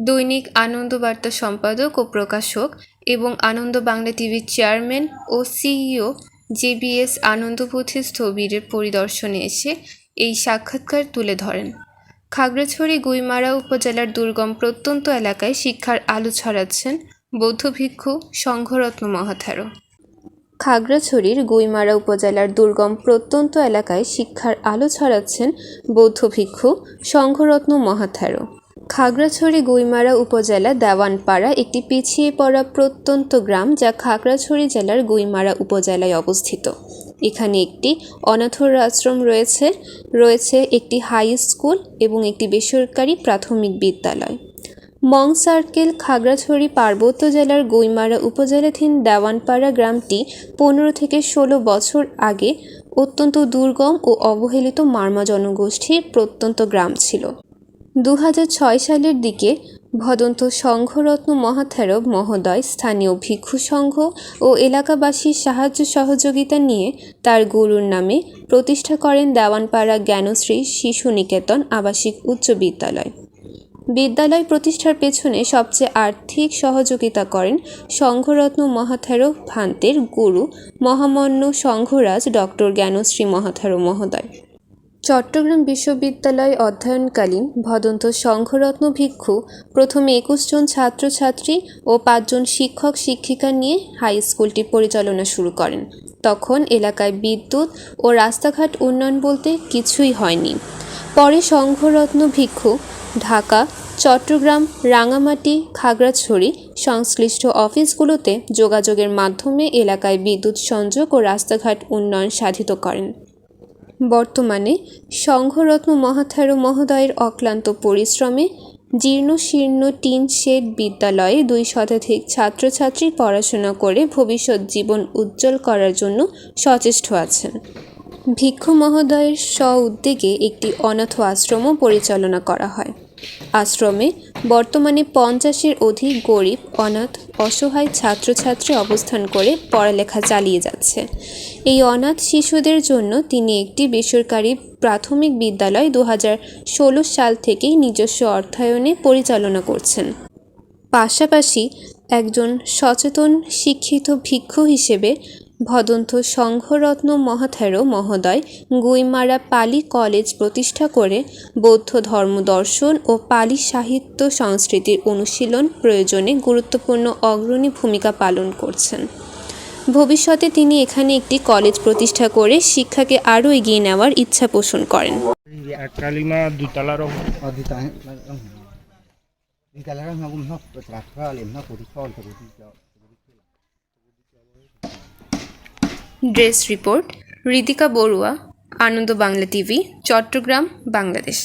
দৈনিক আনন্দবার্তা সম্পাদক ও প্রকাশক এবং আনন্দ বাংলা টিভির চেয়ারম্যান ও সিইও জেবিএস আনন্দপথী স্থবিরের পরিদর্শনে এসে এই সাক্ষাৎকার তুলে ধরেন। খাগড়াছড়ি, গুইমারা উপজেলার দুর্গম প্রত্যন্ত এলাকায় শিক্ষার আলো ছড়াচ্ছেন বৌদ্ধ ভিক্ষু সংঘরত্ন মহাথারো খাগড়াছড়ির গুইমারা উপজেলার দুর্গম প্রত্যন্ত এলাকায় শিক্ষার আলো ছড়াচ্ছেন বৌদ্ধ ভিক্ষু সংঘরত্ন মহাথারো খাগড়াছড়ি গুইমারা উপজেলা দেওয়ানপাড়া একটি পিছিয়ে পড়া প্রত্যন্ত গ্রাম যা খাগড়াছড়ি জেলার গুইমারা উপজেলায় অবস্থিত। এখানে একটি অনাথর আশ্রম রয়েছে রয়েছে একটি হাই স্কুল এবং একটি বেসরকারি প্রাথমিক বিদ্যালয়। মং সার্কেল খাগড়াছড়ি পার্বত্য জেলার গুইমারা উপজেলাধীন দেওয়ানপাড়া গ্রামটি পনেরো থেকে ষোলো বছর আগে অত্যন্ত দুর্গম ও অবহেলিত মার্মা জনগোষ্ঠীর প্রত্যন্ত গ্রাম ছিল। দু সালের দিকে ভদন্ত সংঘরত্ন মহাথেরব মহোদয়, স্থানীয় ভিক্ষু সংঘ ও এলাকাবাসীর সাহায্য সহযোগিতা নিয়ে তার গুরুর নামে প্রতিষ্ঠা করেন দেওয়ানপাড়া জ্ঞানশ্রী শিশু নিকেতন আবাসিক উচ্চ বিদ্যালয়। বিদ্যালয় প্রতিষ্ঠার পেছনে সবচেয়ে আর্থিক সহযোগিতা করেন সংঘরত্ন মহাথেরো ভান্তের গুরু মহামান্য সংঘরাজ ডক্টর জ্ঞানশ্রী মহাথেরো মহোদয়। চট্টগ্রাম বিশ্ববিদ্যালয় অধ্যয়নকালীন ভদন্ত সংঘরত্ন ভিক্ষু প্রথমে একুশ জন ছাত্রছাত্রী ও পাঁচজন শিক্ষক শিক্ষিকা নিয়ে হাই স্কুলটি পরিচালনা শুরু করেন। তখন এলাকায় বিদ্যুৎ ও রাস্তাঘাট উন্নয়ন বলতে কিছুই হয়নি। পরে সংঘরত্ন ভিক্ষু ঢাকা, চট্টগ্রাম, রাঙামাটি, খাগড়াছড়ি সংশ্লিষ্ট অফিসগুলোতে যোগাযোগের মাধ্যমে এলাকায় বিদ্যুৎ সংযোগ ও রাস্তাঘাট উন্নয়ন সাধিত করেন। বর্তমানে সংঘরত্ন মহাথারু মহোদয়ের অক্লান্ত পরিশ্রমে জীর্ণ শীর্ণ টিন শেড বিদ্যালয়ে দুই শতাধিক ছাত্রছাত্রী পড়াশোনা করে ভবিষ্যৎ জীবন উজ্জ্বল করার জন্য সচেষ্ট আছেন। ভিক্ষু মহোদয়ের স্ব উদ্যোগে একটি অনাথ আশ্রমও পরিচালনা করা হয়। আশ্রমে বর্তমানে পঞ্চাশের অধিক গরিব, অনাথ, অসহায় ছাত্রছাত্রী অবস্থান করে পড়ালেখা চালিয়ে যাচ্ছে। এই অনাথ শিশুদের জন্য তিনি একটি বেসরকারি প্রাথমিক বিদ্যালয় দু সাল থেকেই নিজস্ব অর্থায়নে পরিচালনা করছেন। পাশাপাশি একজন সচেতন, শিক্ষিত ভিক্ষু হিসেবে ভদন্ত সংঘরত্ন মহাথেরো মহোদয় গুইমারা পালি কলেজ প্রতিষ্ঠা করে বৌদ্ধ ধর্ম দর্শন ও পালি সাহিত্য সংস্কৃতির অনুশীলন প্রয়োজনে গুরুত্বপূর্ণ অগ্রণী ভূমিকা পালন করছেন। ভবিষ্যতে তিনি এখানে একটি কলেজ প্রতিষ্ঠা করে শিক্ষাকে আরও এগিয়ে নেওয়ার ইচ্ছা পোষণ করেন। ড্রেস রিপোর্ট রিতিকা বড়ুয়া আনন্দ বাংলা টিভি চট্টগ্রাম বাংলাদেশ।